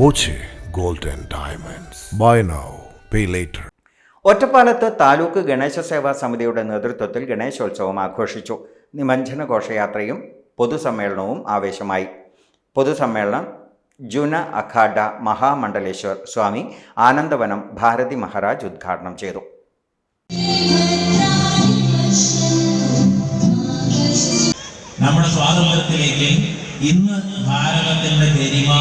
Boche gold diamonds. Buy now pay later. ഒറ്റപ്പാലത്ത് താലൂക്ക് ഗണേശ സേവാ സമിതിയുടെ നേതൃത്വത്തിൽ ഗണേശോത്സവം ആഘോഷിച്ചു. നിമഞ്ജന ഘോഷയാത്രയും പൊതുസമ്മേളനവും ആവേശമായി. പൊതുസമ്മേളനം ജുന അഖാഡ മഹാമണ്ഡലേശ്വർ സ്വാമി ആനന്ദവനം ഭാരതി മഹാരാജ് ഉദ്ഘാടനം ചെയ്തു. നമ്മുടെ സ്വാതന്ത്ര്യത്തിലേക്ക് ഇന്ന് ഭാരതത്തിന്റെ ഗരിമ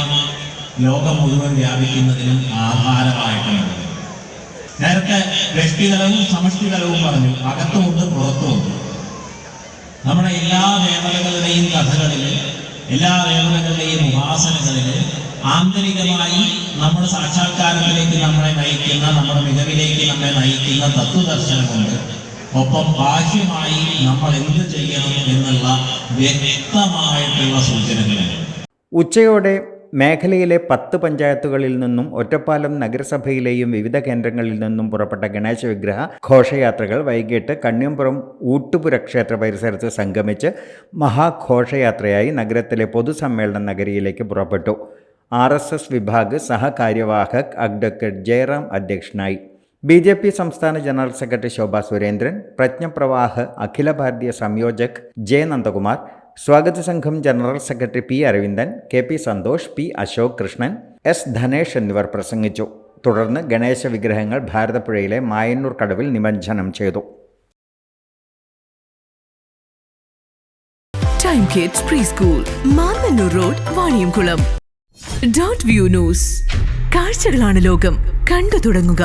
ലോകം മുഴുവൻ വ്യാപിക്കുന്നതിനും ആധാരമായിട്ടുണ്ട്. നേരത്തെ വ്യക്തിതലവും സമഷ്ടിതലവും പറഞ്ഞു. അകത്തുമുണ്ട് പുറത്തുമുണ്ട്. നമ്മുടെ എല്ലാ വേദനകളുടെയും കഥകളിൽ എല്ലാ വേദനകളുടെയും ഉപാസനകളിൽ ആന്തരികമായി നമ്മുടെ സാക്ഷാത്കാരത്തിലേക്ക് നമ്മളെ നയിക്കുന്ന നമ്മുടെ മികവിലേക്ക് നമ്മെ നയിക്കുന്ന തത്വദർശനമുണ്ട്. ഒപ്പം ബാഹ്യമായി നമ്മൾ എന്ത് ചെയ്യണം എന്നുള്ള വ്യക്തമായിട്ടുള്ള സൂചനകളുണ്ട്. ഉച്ചയോടെ മേഖലയിലെ പത്ത് പഞ്ചായത്തുകളിൽ നിന്നും ഒറ്റപ്പാലം നഗരസഭയിലെയും വിവിധ കേന്ദ്രങ്ങളിൽ നിന്നും പുറപ്പെട്ട ഗണേശ വിഗ്രഹ ഘോഷയാത്രകൾ വൈകിട്ട് കണ്ണിയമ്പുറം ഊട്ടുപുര ക്ഷേത്ര പരിസരത്ത് സംഗമിച്ച് മഹാഘോഷയാത്രയായി നഗരത്തിലെ പൊതുസമ്മേളന നഗരിയിലേക്ക് പുറപ്പെട്ടു. ആർ എസ് എസ് വിഭാഗ് സഹകാര്യവാഹക് അഡ്വക്കേറ്റ് ജയറാം അധ്യക്ഷനായി. ബി ജെ പി സംസ്ഥാന ജനറൽ സെക്രട്ടറി ശോഭാ സുരേന്ദ്രൻ പ്രജ്ഞപ്രവാഹ് അഖില ഭാരതീയ സംയോജക് ജെ നന്ദകുമാർ സ്വാഗത സംഘം general secretary P Aravindan K P Santhosh P Ashok Krishnan S Dhanesh എന്നിവർ പ്രസംഗിച്ചു. തുടർന്ന് ഗണേശ വിഗ്രഹങ്ങൾ ഭാരതപ്പുഴയിലെ മായന്നൂർ കടവിൽ നിമജ്ജനം ചെയ്തു. Time Kids preschool Mannanur road Vaniyamkulam. Dot view news കാഴ്ചകളാണ് ലോകം. കണ്ടു തുടങ്ങുക.